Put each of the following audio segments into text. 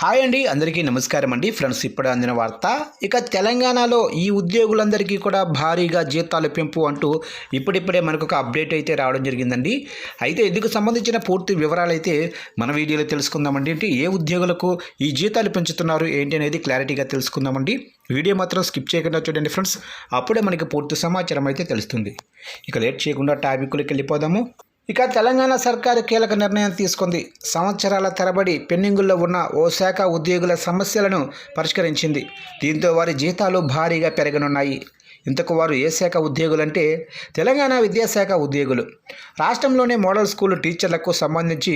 Hi అండి అందరికీ నమస్కారం అండి. ఫ్రెండ్స్ ఇప్పుడు అందిన వార్త. ఇక తెలంగాణలో ఈ ఉద్యోగులందరికీ కూడా భారీగా జీతాలు పెంపు అంటూ ఇప్పుడిప్పుడే మనకు ఒక అప్డేట్ అయితే రావడం జరిగిందండి. అయితే ఇందుకు సంబంధించిన పూర్తి వివరాలు అయితే మన వీడియోలో తెలుసుకుందామండి. అంటే ఏ ఉద్యోగులకు ఈ జీతాలు పెంచుతున్నారు ఏంటి అనేది క్లారిటీగా తెలుసుకుందామండి. వీడియో మాత్రం స్కిప్ చేయకుండా చూడండి ఫ్రెండ్స్. అప్పుడే మనకి పూర్తి సమాచారం అయితే తెలుస్తుంది. ఇక లేట్ చేయకుండా టాపిక్లోకి వెళ్ళిపోదాము. ఇక తెలంగాణ సర్కారు కీలక నిర్ణయం తీసుకుంది. సంవత్సరాల తరబడి పెండింగుల్లో ఉన్న ఓ శాఖ ఉద్యోగుల సమస్యలను పరిష్కరించింది. దీంతో వారి జీతాలు భారీగా పెరగనున్నాయి. ఇంతకు వారు ఏ శాఖ ఉద్యోగులంటే తెలంగాణ విద్యాశాఖ ఉద్యోగులు. రాష్ట్రంలోని మోడల్ స్కూల్ టీచర్లకు సంబంధించి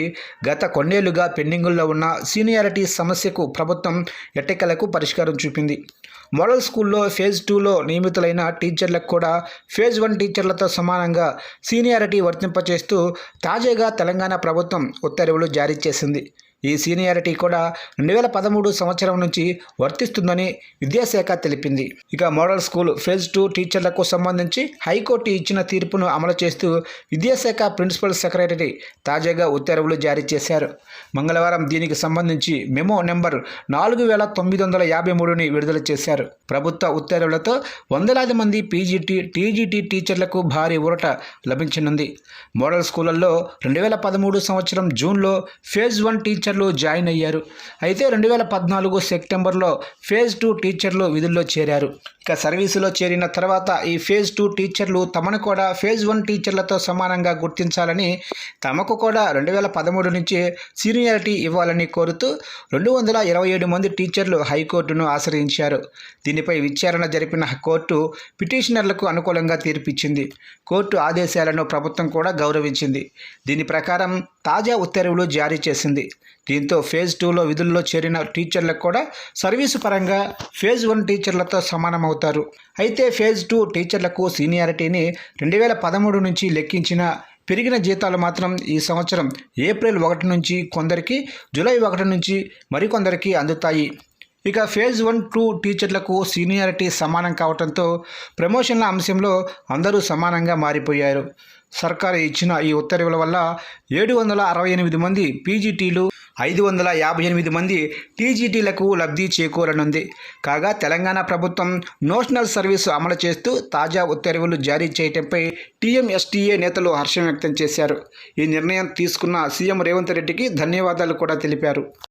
గత కొన్నేళ్ళుగా పెండింగుల్లో ఉన్న సీనియారిటీ సమస్యకు ప్రభుత్వం ఎట్టెక్కలకు పరిష్కారం చూపింది. మోడల్ స్కూల్లో ఫేజ్ టూలో నియమితులైన టీచర్లకు కూడా ఫేజ్ వన్ టీచర్లతో సమానంగా సీనియారిటీ వర్తింపచేస్తూ తాజాగా తెలంగాణ ప్రభుత్వం ఉత్తర్వులు జారీ చేసింది. ఈ సీనియారిటీ కూడా రెండు వేల పదమూడు సంవత్సరం నుంచి వర్తిస్తుందని విద్యాశాఖ తెలిపింది. ఇక మోడల్ స్కూల్ ఫేజ్ టూ టీచర్లకు సంబంధించి హైకోర్టు ఇచ్చిన తీర్పును అమలు చేస్తూ విద్యాశాఖ ప్రిన్సిపల్ సెక్రటరీ తాజాగా ఉత్తర్వులు జారీ చేశారు. మంగళవారం దీనికి సంబంధించి మెమో నెంబర్ నాలుగు వేల తొమ్మిది వందల యాభై మూడుని విడుదల చేశారు. ప్రభుత్వ ఉత్తర్వులతో వందలాది మంది పీజీటీ టీజీటీ టీచర్లకు భారీ ఊరట లభించనుంది. మోడల్ స్కూళ్ళలో రెండు వేల పదమూడు సంవత్సరం జూన్లో ఫేజ్ వన్ టీచర్ టీచర్లు జాయిన్ అయ్యారు. అయితే రెండు వేల పద్నాలుగు సెప్టెంబర్లో ఫేజ్ టూ టీచర్లు విధుల్లో చేరారు. ఇక సర్వీసులో చేరిన తర్వాత ఈ ఫేజ్ టూ టీచర్లు తమను కూడా ఫేజ్ వన్ టీచర్లతో సమానంగా గుర్తించాలని తమకు కూడా రెండు వేల పదమూడు నుంచి సీనియారిటీ ఇవ్వాలని కోరుతూ రెండు వందల ఇరవై ఏడు మంది టీచర్లు హైకోర్టును ఆశ్రయించారు. దీనిపై విచారణ జరిపిన కోర్టు పిటిషనర్లకు అనుకూలంగా తీర్పిచ్చింది. కోర్టు ఆదేశాలను ప్రభుత్వం కూడా గౌరవించింది. దీని ప్రకారం తాజా ఉత్తర్వులు జారీ చేసింది. దీంతో ఫేజ్ టూలో విధుల్లో చేరిన టీచర్లకు కూడా సర్వీసు పరంగా ఫేజ్ వన్ టీచర్లతో సమానమవుతారు. అయితే ఫేజ్ టూ టీచర్లకు సీనియారిటీని రెండు వేల పదమూడు నుంచి లెక్కించిన పెరిగిన జీతాలు మాత్రం ఈ సంవత్సరం ఏప్రిల్ ఒకటి నుంచి కొందరికి జూలై ఒకటి నుంచి మరికొందరికి అందుతాయి. ఇక ఫేజ్ వన్ టూ టీచర్లకు సీనియారిటీ సమానం కావడంతో ప్రమోషన్ల అంశంలో అందరూ సమానంగా మారిపోయారు. సర్కారు ఇచ్చిన ఈ ఉత్తర్వుల వల్ల ఏడు వందల అరవై ఎనిమిది మంది పీజీటీలు ఐదు వందల యాభై ఎనిమిది మంది టీజీటీలకు లబ్ధి చేకూరనుంది. కాగా తెలంగాణ ప్రభుత్వం నోషనల్ సర్వీసు అమలు చేస్తూ తాజా ఉత్తర్వులు జారీ చేయటంపై టీఎంఎస్టీఏ నేతలు హర్షం వ్యక్తం చేశారు. ఈ నిర్ణయం తీసుకున్న సీఎం రేవంత్ రెడ్డికి ధన్యవాదాలు కూడా తెలిపారు.